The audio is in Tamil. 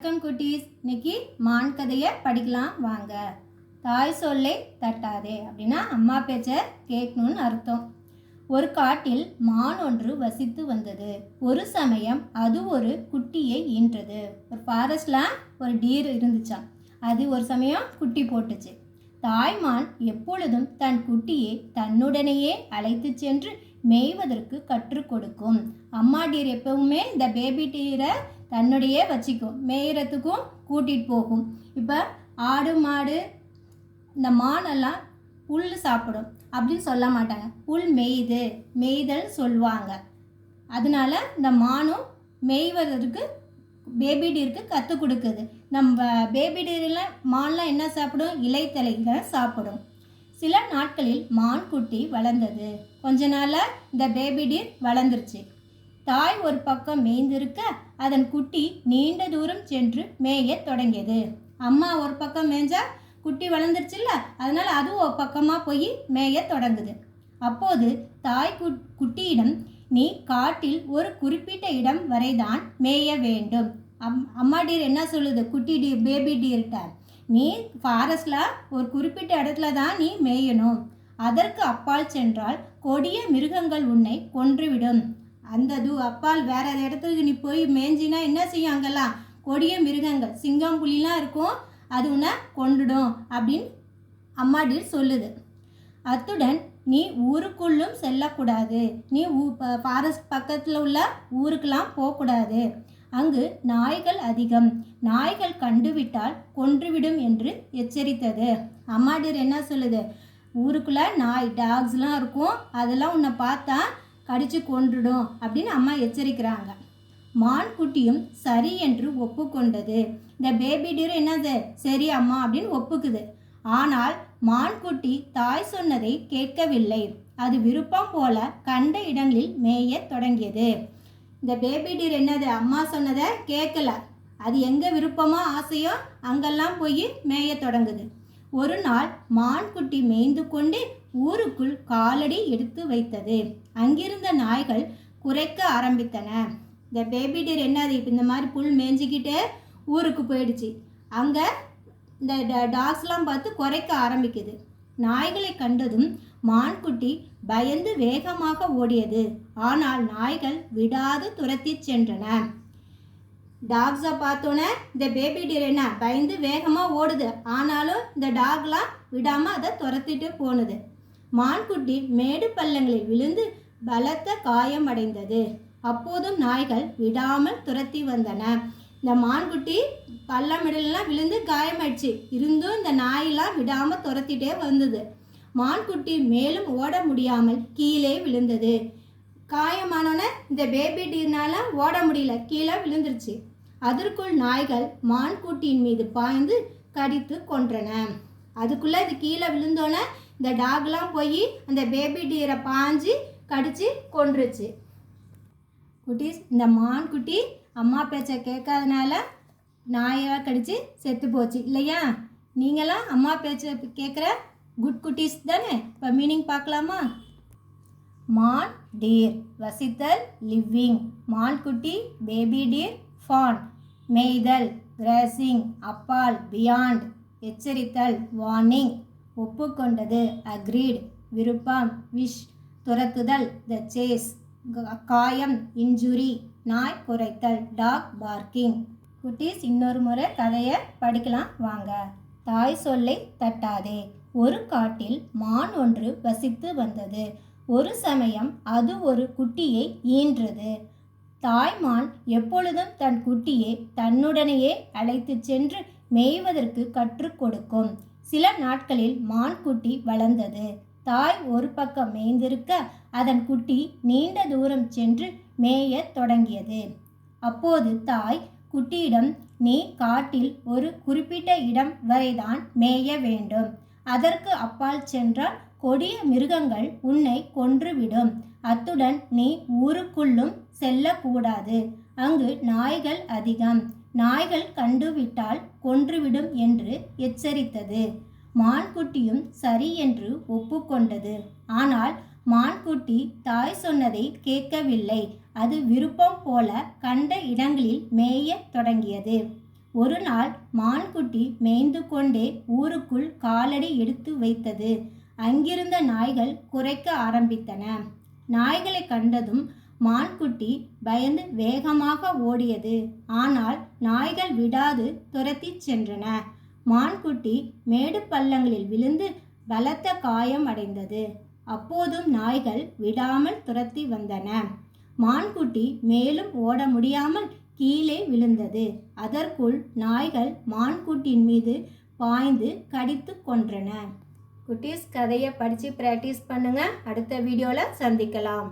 வணக்கம் குட்டீஸ். இன்னைக்கு மான் கதையை படிக்கலாம் வாங்க. தாய் சொல்லை தட்டாதே அப்படின்னா அம்மா பேச்சை கேட்கணும்னு அர்த்தம். ஒரு காட்டில் மான் ஒன்று வசித்து வந்தது. ஒரு சமயம் அது ஒரு குட்டியை ஈன்றது. ஒரு ஃபாரஸ்ட்லாம் ஒரு டீர் இருந்துச்சாம். அது ஒரு சமயம் குட்டி போட்டுச்சு. தாய்மான் எப்பொழுதும் தன் குட்டியை தன்னுடனேயே அழைத்து சென்று மேய்வதற்கு கற்றுக் கொடுக்கும். அம்மா டீர் எப்பவுமே இந்த பேபி டீரை தன்னுடைய வச்சுக்கும். மேய்கிறதுக்கும் கூட்டிகிட்டு போகும். இப்போ ஆடு மாடு இந்த மானெல்லாம் புல் சாப்பிடும். அப்படின்னு சொல்ல மாட்டாங்க. புல் மேய்து மேய்தல் சொல்லுவாங்க. அதனால இந்த மானும் மேய்வதற்கு பேபி டீருக்கு கற்றுக் கொடுக்குது. நம்ம பேபி டீரில் மான்லாம் என்ன சாப்பிடும்? இலைத்தலைகளை சாப்பிடும். சில நாட்களில் மான் குட்டி வளர்ந்தது. கொஞ்ச நாளில் இந்த பேபி டீர் வளர்ந்துருச்சு. தாய் ஒரு பக்கம் மேய்ந்திருக்க அதன் குட்டி நீண்ட தூரம் சென்று மேய தொடங்கியது. அம்மா ஒரு பக்கம் மேய்ஞ்சா குட்டி வளர்ந்துருச்சுல்ல அதனால் அதுவும் ஒரு பக்கமாக போய் மேயத் தொடங்குது. அப்போது தாய் குட் குட்டியிடம் நீ காட்டில் ஒரு குறிப்பிட்ட இடம் வரைதான் மேய வேண்டும். அம் அம்மா டீர் என்ன சொல்லுது? குட்டி டீ பேபி டீர்கிட்ட நீ ஃபாரஸ்டில் ஒரு குறிப்பிட்ட இடத்துல தான் நீ மேயணும். அதற்கு அப்பால் சென்றால் கொடிய மிருகங்கள் உன்னை கொன்றுவிடும். அந்த தூ அப்பால் வேற இடத்துக்கு நீ போய் மேய்ஞ்சினா என்ன செய்யும் அங்கெல்லாம்? கொடிய மிருகங்கள் சிங்கம் புலிலாம் இருக்கும். அது உன்னை கொண்டுடும் அப்படின்னு அம்மாடி சொல்லுது. அத்துடன் நீ ஊருக்குள்ளும் செல்லக்கூடாது. நீ ஊ ஃபாரஸ்ட் பக்கத்தில் உள்ள ஊருக்கெல்லாம் போகக்கூடாது. அங்கு நாய்கள் அதிகம். நாய்கள் கண்டுவிட்டால் கொன்றுவிடும் என்று எச்சரித்தது. அம்மாடீர் என்ன சொல்லுது? ஊருக்குள்ளே நாய் டாக்ஸ்லாம் இருக்கும். அதெல்லாம் உன்னை பார்த்தா கடிச்சு கொன்றுடும் அப்படின்னு அம்மா எச்சரிக்கிறாங்க. மான் குட்டியும் சரி என்று ஒப்புக்கொண்டது. இந்த பேபி டீர் என்னது? சரி அம்மா அப்படின்னு ஒப்புக்குது. ஆனால் மான்குட்டி தாய் சொன்னதை கேட்கவில்லை. அது விருப்பம் போல கண்ட இடங்களில் மேயத் தொடங்கியது. இந்த பேபி டீர் என்னது? அம்மா சொன்னதை கேட்கல. அது எங்கே விருப்பமோ ஆசையோ அங்கெல்லாம் போய் மேயத் தொடங்குது. ஒரு நாள் மான்குட்டி மேய்ந்து கொண்டு ஊருக்குள் காலடி எடுத்து வைத்தது. அங்கிருந்த நாய்கள் குறைக்க ஆரம்பித்தன. இந்த பேபி டீர் என்னது இப்போ இந்த மாதிரி புல் மேய்ஞ்சிக்கிட்டே ஊருக்கு போயிடுச்சு. அங்கே இந்த ட- டாக்ஸ்லாம் பார்த்து குறைக்க ஆரம்பிக்குது. நாய்களை கண்டதும் மான்குட்டி பயந்து வேகமாக ஓடியது. ஆனால் நாய்கள் விடாது துரத்தி சென்றன. டாக்ஸை பார்த்தோன்னே இந்த பேபி டீர் என்ன? பயந்து வேகமாக ஓடுது. ஆனாலும் இந்த டாக்லாம் விடாமல் அதை துரத்திட்டு போனது. மான்குட்டி மேடு பள்ளங்களில் விழுந்து பலத்த காயமடைந்தது. அப்போதும் நாய்கள் விடாமல் துரத்தி வந்தன. இந்த மான்குட்டி பள்ளமிடலாம் விழுந்து காயமாயிடுச்சு. இருந்தும் இந்த நாயெல்லாம் விடாமல் துரத்திட்டே வந்தது. மான்குட்டி மேலும் ஓட முடியாமல் கீழே விழுந்தது. காயமானோன்னே இந்த பேபி டீர்னால ஓட முடியல. கீழே விழுந்துருச்சு. அதற்குள் நாய்கள் மான்குட்டியின் மீது பாய்ந்து கடித்து கொன்றன. அதுக்குள்ளே இது கீழே விழுந்தோன்னே இந்த டாக்லாம் போய் அந்த பேபி டீரை பாஞ்சு கடித்து கொண்டுருச்சு குட்டீஸ் இந்த மான் குட்டி அம்மா பேச்சை கேட்காதனால நாயாக கடிச்சு செத்து போச்சு. இல்லையா? நீங்களாம் அம்மா பேச்சை கேட்குற குட் குட்டீஸ் தானே? இப்போ மீனிங் பார்க்கலாமா? மான் டீர் வசித்தல் லிவிங் மான்குட்டி பேபி டீர் ஃபான் மேய்தல் கிராசிங் அப்பால் பியாண்ட் எச்சரித்தல் வார்னிங் ஒப்புக்கொண்டது. அக்ரீட் விருப்பம். விஷ் துரத்துதல். த சேஸ் காயம். இன்ஜுரி நாய் குறைத்தல் டாக் பார்க்கிங் குட்டீஸ் இன்னொரு முறை கதையை படிக்கலாம். வாங்க. தாய் சொல்லை தட்டாதே. ஒரு காட்டில் மான் ஒன்று வசித்து வந்தது. ஒரு சமயம் அது ஒரு குட்டியை ஈன்றது. தாய்மான் எப்பொழுதும் தன் குட்டியை தன்னுடனேயே அழைத்துச் சென்று மேய்வதற்கு கற்றுக் கொடுக்கும். சில நாட்களில் மான் குட்டி வளர்ந்தது. தாய் ஒரு பக்கம் மேய்ந்திருக்க அதன் குட்டி நீண்ட தூரம் சென்று மேயத் தொடங்கியது. அப்போது தாய் குட்டியிடம் நீ காட்டில் ஒரு குறிப்பிட்ட இடம் வரைதான் மேய வேண்டும். அதற்கு அப்பால் சென்றால் கொடிய மிருகங்கள் உன்னை கொன்றுவிடும். அத்துடன் நீ ஊருக்குள்ளும் செல்லக்கூடாது. அங்கு நாய்கள் அதிகம். நாய்கள் கண்டுவிட்டால் கொன்றுவிடும் என்று எச்சரித்தது. மான்குட்டியும் சரி என்று ஒப்புக்கொண்டது. ஆனால் மான்குட்டி தாய் சொன்னதை கேட்கவில்லை. அது விருப்பம் போல கண்ட இடங்களில் மேயத் தொடங்கியது. ஒரு நாள் மான்குட்டி மேய்ந்து கொண்டே ஊருக்குள் காலடி எடுத்து வைத்தது. அங்கிருந்த நாய்கள் குறைக்க ஆரம்பித்தன. நாய்களை கண்டதும் மான்குட்டி பயந்து வேகமாக ஓடியது. ஆனால் நாய்கள் விடாது துரத்தி சென்றன. மான்குட்டி மேடு பள்ளங்களில் விழுந்து பலத்த காயம் அடைந்தது. அப்போதும் நாய்கள் விடாமல் துரத்தி வந்தன. மான்குட்டி மேலும் ஓட முடியாமல் கீழே விழுந்தது. அதற்குள் நாய்கள் மான்குட்டின் மீது பாய்ந்து கடித்து கொன்றன. குட்டீஸ் கதையை படித்து ப்ராக்டிஸ் பண்ணுங்கள் அடுத்த வீடியோவில் சந்திக்கலாம்.